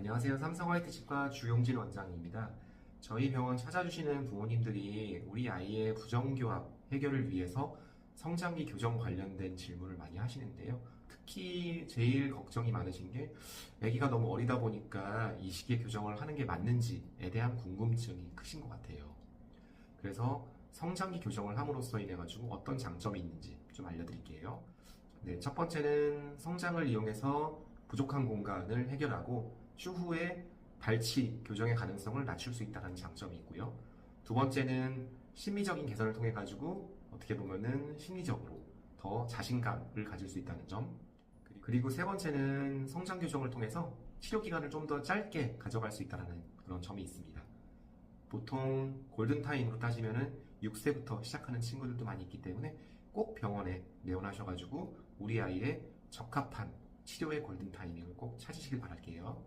안녕하세요. 삼성 화이트칩과 주용진 원장입니다. 저희 병원 찾아주시는 부모님들이 우리 아이의 부정교합 해결을 위해서 성장기 교정 관련된 질문을 많이 하시는데요. 특히 제일 걱정이 많으신 게 아기가 너무 어리다 보니까 이 시기에 교정을 하는 게 맞는지에 대한 궁금증이 크신 것 같아요. 그래서 성장기 교정을 함으로써 인해 가지고 어떤 장점이 있는지 좀 알려드릴게요. 네, 첫 번째는 성장을 이용해서 부족한 공간을 해결하고 추후에 발치 교정의 가능성을 낮출 수 있다는 장점이 있고요. 두 번째는 심리적인 개선을 통해 가지고 어떻게 보면은 심리적으로 더 자신감을 가질 수 있다는 점. 그리고 세 번째는 성장 교정을 통해서 치료 기간을 좀 더 짧게 가져갈 수 있다는 그런 점이 있습니다. 보통 골든타임으로 따지면은 6세부터 시작하는 친구들도 많이 있기 때문에 꼭 병원에 내원하셔가지고 우리 아이의 적합한 치료의 골든타이밍을 꼭 찾으시길 바랄게요.